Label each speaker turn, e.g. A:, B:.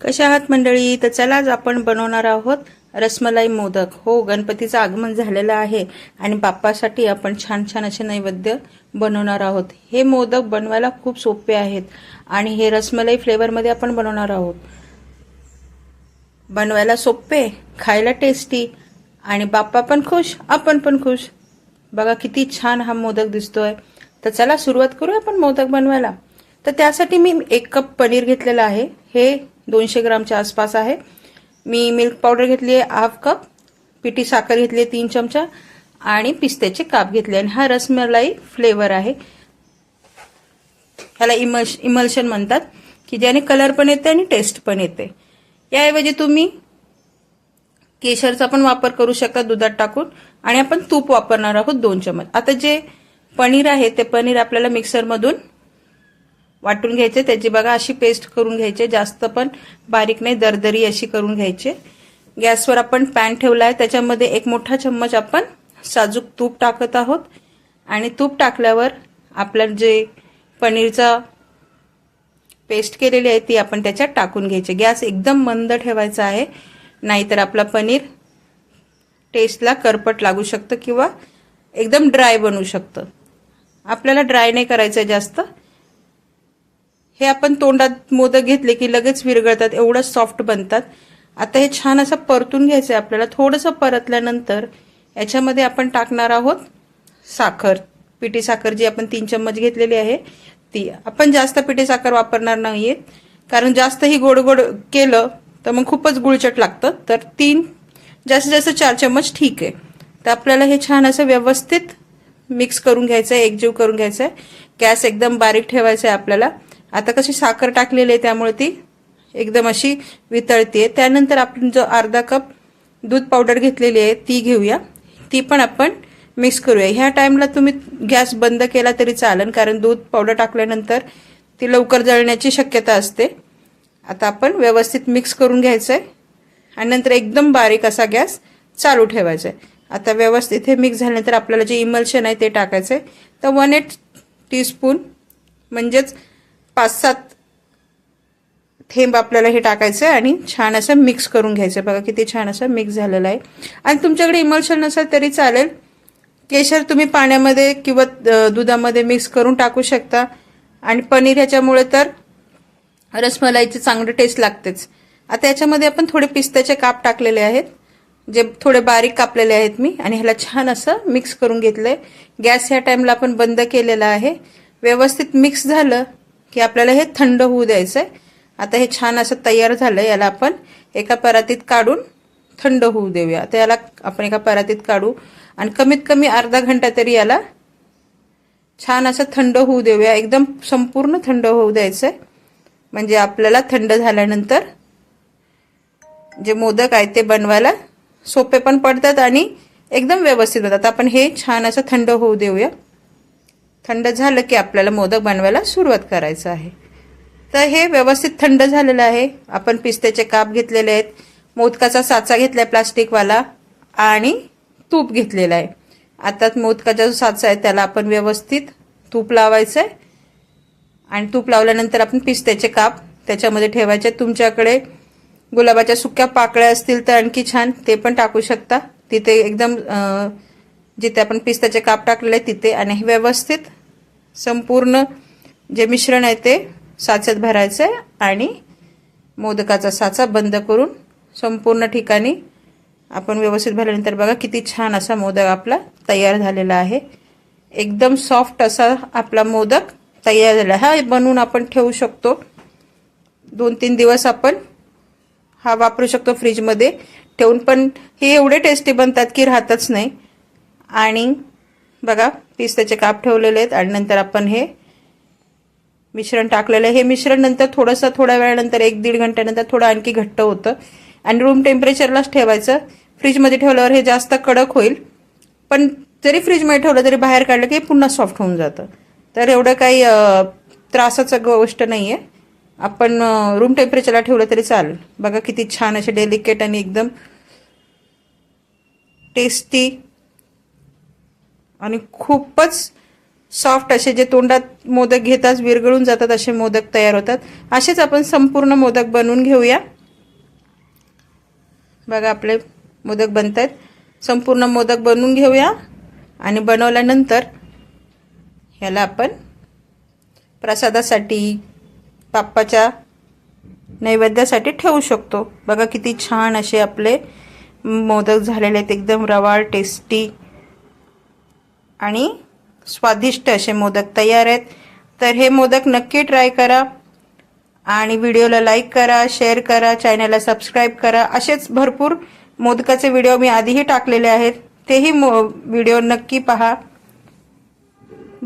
A: कशा आहात मंडळी? तर चलाच आपण बनवणार आहोत रसमलाई मोदक. हो गणपतीचं आगमन झालेलं आहे आणि बाप्पासाठी आपण छान छान असे नैवेद्य बनवणार आहोत. हे मोदक बनवायला खूप सोपे आहेत आणि हे रसमलाई फ्लेवरमध्ये आपण बनवणार आहोत. बनवायला सोपे खायला टेस्टी आणि बाप्पा पण खुश आपण पण खुश. बघा किती छान हा मोदक दिसतोय. तर चला सुरुवात करूया आपण मोदक बनवायला. तर त्यासाठी मी एक कप पनीर घेतलेलं आहे. हे दोनशे ग्रामच्या आसपास आहे. मी मिल्क पावडर घेतली आहे हाफ कप पिठी साखर घेतली आहे तीन चमचा. आणि पिस्त्याचे काप घेतले आणि हा रसमलाई फ्लेवर आहे. ह्याला इमल्श इमल्शन म्हणतात की ज्याने कलर पण येते आणि टेस्ट पण येते. याऐवजी तुम्ही केशरचा पण वापर करू शकता दुधात टाकून. आणि आपण तूप वापरणार आहोत दोन चमच. आता जे पनीर आहे ते पनीर आपल्याला मिक्सरमधून वाटून घ्यायचे. त्याची बघा अशी पेस्ट करून घ्यायचे. जास्त पण बारीक नाही दरदरी अशी करून घ्यायचे. गॅसवर आपण पॅन ठेवला आहे त्याच्यामध्ये एक मोठा चम्मच आपण साजूक तूप टाकत आहोत. आणि तूप टाकल्यावर आपलं जे पनीरचा पेस्ट केलेली आहे ती आपण त्याच्यात टाकून घ्यायची. गॅस एकदम मंद ठेवायचा आहे. नाहीतर आपला पनीर टेस्टला करपट लागू शकतं किंवा एकदम ड्राय बनू शकतं. आपल्याला ड्राय नाही करायचं जास्त. हे आपण तोंडात मोदक घेतले की लगेच विरघळतात एवढं सॉफ्ट बनतात. आता हे छान असं परतून घ्यायचं आहे आपल्याला. थोडंसं परतल्यानंतर याच्यामध्ये आपण टाकणार आहोत साखर. पिठी साखर जी आपण तीन चम्मच घेतलेली आहे ती आपण जास्त पिठी साखर वापरणार नाहीये. कारण जास्त ही गोड गोड केलं तर मग खूपच गुळचट लागतं. तर तीन जास्तीत जास्त चार चम्मच ठीक आहे. तर आपल्याला हे छान असं व्यवस्थित मिक्स करून घ्यायचं आहे एकजीव करून घ्यायचं आहे गॅस एकदम बारीक ठेवायचा आहे आपल्याला. आता कशी साखर टाकलेली आहे त्यामुळे ती एकदम अशी वितळते त्यानंतर आपण जो अर्धा कप दूध पावडर घेतलेली आहे ती घेऊया. ती पण आपण मिक्स करूया. ह्या टाईमला तुम्ही गॅस बंद केला तरी चालेल कारण दूध पावडर टाकल्यानंतर ती लवकर जळण्याची शक्यता असते. आता आपण व्यवस्थित मिक्स करून घ्यायचं आहे आणि नंतर एकदम बारीक असा गॅस चालू ठेवायचा आहे आता व्यवस्थित हे मिक्स झाल्यानंतर आपल्याला जे इमल्शन आहे ते टाकायचं आहे तर वन एट टीस्पून म्हणजेच पाच सात थेंब आपल्याला हे टाकायचं आहे आणि छान असं मिक्स करून घ्यायचं बघा किती छान असं मिक्स झालेलं आहे. आणि तुमच्याकडे इमल्शन नसेल तरी चालेल. केशर तुम्ही पाण्यामध्ये किंवा दुधामध्ये मिक्स करून टाकू शकता. आणि पनीर ह्याच्यामुळे तर रसमलाईचं चांगलं टेस्ट लागतेच. आता याच्यामध्ये आपण थोडे पिस्त्याचे काप टाकलेले आहेत. जे थोडे बारीक कापलेले आहेत मी. आणि ह्याला छान असं मिक्स करून घेतलंय. गॅस ह्या टाइमला आपण बंद केलेला आहे. व्यवस्थित मिक्स झालं की आपल्याला हे थंड होऊ द्यायचं आहे आता हे छान असं तयार झालं याला आपण एका परातीत काढून थंड होऊ देऊया. आता याला आपण एका परातीत काढू आणि कमीत कमी अर्धा घंटा तरी याला छान असं थंड होऊ देऊया. एकदम संपूर्ण थंड होऊ द्यायचं आहे म्हणजे आपल्याला थंड झाल्यानंतर जे मोदक आहे ते बनवायला सोपे पण पडतात आणि एकदम व्यवस्थित होतात. आपण हे छान असं थंड होऊ देऊया. थंड झालं की आपल्याला मोदक बनवायला सुरुवात करायचं आहे. तर हे व्यवस्थित थंड झालेलं आहे. आपण पिस्त्याचे काप घेतलेले आहेत. मोदकाचा साचा घेतला आहे प्लास्टिकवाला आणि तूप घेतलेला आहे. आता मोदकाचा जो साचा आहे त्याला आपण व्यवस्थित तूप लावायचं आहे आणि तूप लावल्यानंतर आपण पिस्त्याचे काप त्याच्यामध्ये ठेवायचे. तुमच्याकडे गुलाबाच्या सुक्या पाकळ्या असतील तर आणखी छान ते पण टाकू शकता. तिथे एकदम जिथे आपण पिस्त्याचे काप टाकलेले आहे तिथे. आणि हे व्यवस्थित संपूर्ण जे मिश्रण आहे ते साचत भरायचं आहे आणि मोदकाचा साचा बंद करून संपूर्ण ठिकाणी आपण व्यवस्थित भरल्यानंतर बघा किती छान असा मोदक आपला तयार झालेला आहे. एकदम सॉफ्ट असा आपला मोदक तयार झाला. हा बनवून आपण ठेवू शकतो. दोन तीन दिवस आपण हा वापरू शकतो फ्रीजमध्ये ठेवून पण हे एवढे टेस्टी बनतात की राहतच नाही. आणि बघा पिस्त्याचे काप ठेवलेले आहेत आणि नंतर आपण हे मिश्रण टाकलेलं आहे. हे मिश्रण नंतर थोडंसं थोड्या वेळानंतर एक दीड घंट्यानंतर थोडं आणखी घट्ट होतं. आणि रूम टेम्परेचरलाच ठेवायचं. फ्रीजमध्ये ठेवल्यावर हे जास्त कडक होईल. पण जरी फ्रीजमध्ये ठेवलं तरी बाहेर काढलं की पुन्हा सॉफ्ट होऊन जातं. तर एवढं काही त्रासाचं गोष्ट नाही आहे आपण रूम टेम्परेचरला ठेवलं तरी चालेल. बघा किती छान असे डेलिकेट आणि एकदम टेस्टी आणि खूपच सॉफ्ट असे जे तोंडात मोदक घेताच विरघळून जातात असे मोदक तयार होतात. असेच आपण संपूर्ण मोदक बनवून घेऊया. बघा आपले मोदक बनत आहेत संपूर्ण मोदक बनवून घेऊया आणि बनवल्यानंतर ह्याला आपण प्रसादासाठी बाप्पाच्या नैवेद्यासाठी ठेवू शकतो. बघा किती छान असे आपले मोदक झालेले आहेत. एकदम रवाळ टेस्टी आणि स्वादिष्ट असे मोदक तयार आहेत. तर हे मोदक नक्की ट्राय करा आणि व्हिडिओला लाईक करा शेअर करा चॅनलला सबस्क्राईब करा. असेच भरपूर मोदकाचे व्हिडिओ मी आधीही टाकलेले आहेत. तेही मो व्हिडिओ नक्की पहा.